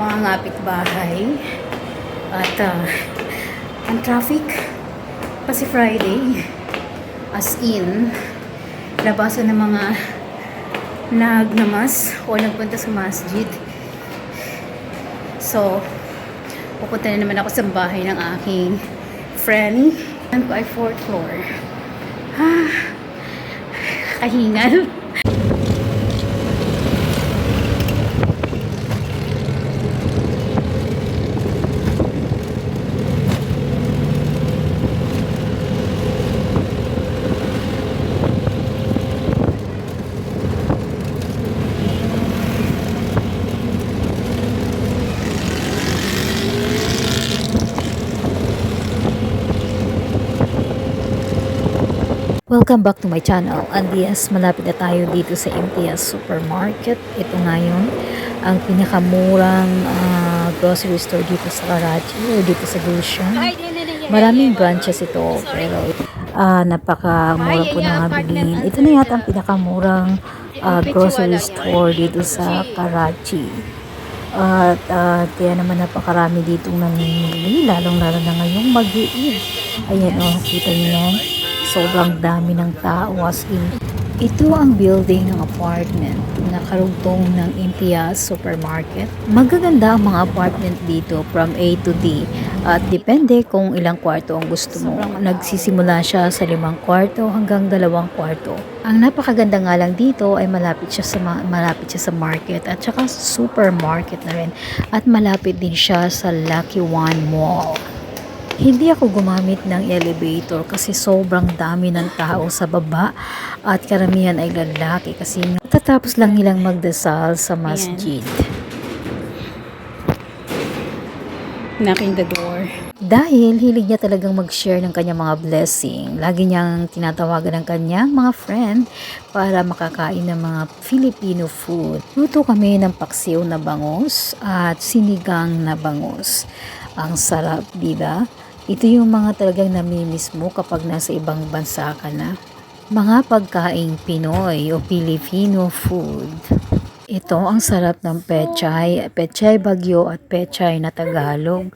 mga ngapit bahay. At ah, ang traffic kasi Friday as in labasan ng mga nagnamas o nagpunta sa masjid. So, pupunta na naman ako sa bahay ng aking friend. Ko ay fourth floor. Ah, kahingal. Welcome back to my channel. And yes, malapit na tayo dito sa MTS Supermarket. Ito ngayon ang pinakamurang ah, grocery store dito sa Karachi o dito sa Gulshan. Maraming branches ito pero ah, napakamura po ng mga bilhin. Ito na yata ang pinakamurang ah, grocery store dito sa Karachi. At ah, kaya naman napakarami ditong namimili, lalong-lalo na ngayong mag-iib. Ayan o, kita niyo yan. Sobrang dami ng tao as in. Ito ang building ng apartment na karugtong ng Impias Supermarket. Magaganda ang mga apartment dito from A to D at depende kung ilang kwarto ang gusto mo. Nagsisimula siya sa limang kwarto hanggang dalawang kwarto. Ang napakaganda nga lang dito ay malapit siya sa ma- malapit siya sa market at saka supermarket na rin at malapit din siya sa Lucky One Mall. Hindi ako gumamit ng elevator kasi sobrang dami ng tao sa baba at karamihan ay lalaki kasi tatapos lang nilang magdasal sa masjid. Knocking the door. Dahil hilig niya talagang mag-share ng kanyang mga blessing. Lagi niyang tinatawagan ng kanyang mga friend para makakain ng mga Filipino food. Luto kami ng paksiw na bangus at sinigang na bangus. Ang sarap, di ba? Ito yung mga talagang namimiss mo kapag nasa ibang bansa ka na. Mga pagkaing Pinoy o Filipino food. Ito ang sarap ng pechay, pechay bagyo at pechay na Tagalog.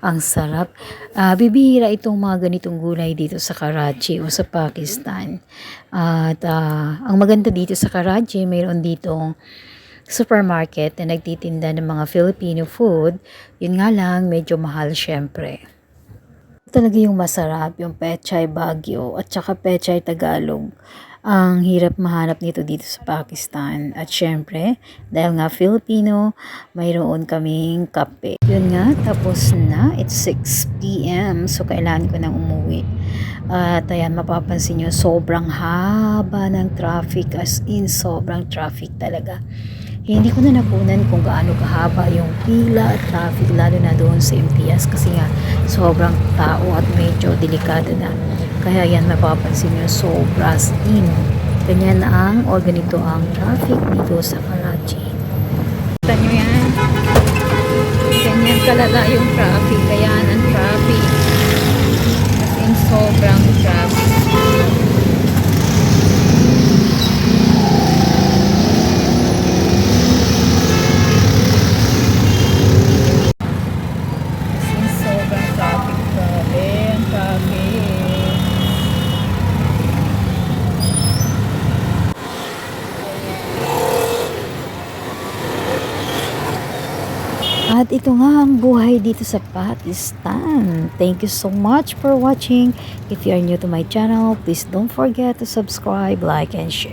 Ang sarap. Ah, bibihira itong mga ganitong gulay dito sa Karachi o sa Pakistan. At ah, ang maganda dito sa Karachi, mayroon ditong supermarket na nagtitinda ng mga Filipino food. Yun nga lang, medyo mahal syempre talaga yung masarap, yung pechay Baguio at saka pechay Tagalog. Ang hirap mahanap nito dito sa Pakistan. At syempre, dahil nga Filipino, mayroon kaming kape. Yun nga, tapos na. It's 6 p.m. So, kailangan ko nang umuwi. At ayan, mapapansin nyo, sobrang haba ng traffic. As in, sobrang traffic talaga. Hindi ko na napunan kung gaano kahaba yung pila at traffic lalo na doon sa MTS kasi nga sobrang tao at medyo delikado na. Kaya yan mapapansin nyo sobra as in. Ganyan ang o ganito ang traffic dito sa Karachi. Kita nyo yan. Ganyan kalala yung traffic. Kaya ang traffic. As in sobrang traffic. Since sobrang traffic, grabe ang traffic. At ito nga ang buhay dito sa Pakistan. Thank you so much for watching. If you are new to my channel, please don't forget to subscribe, like, and share.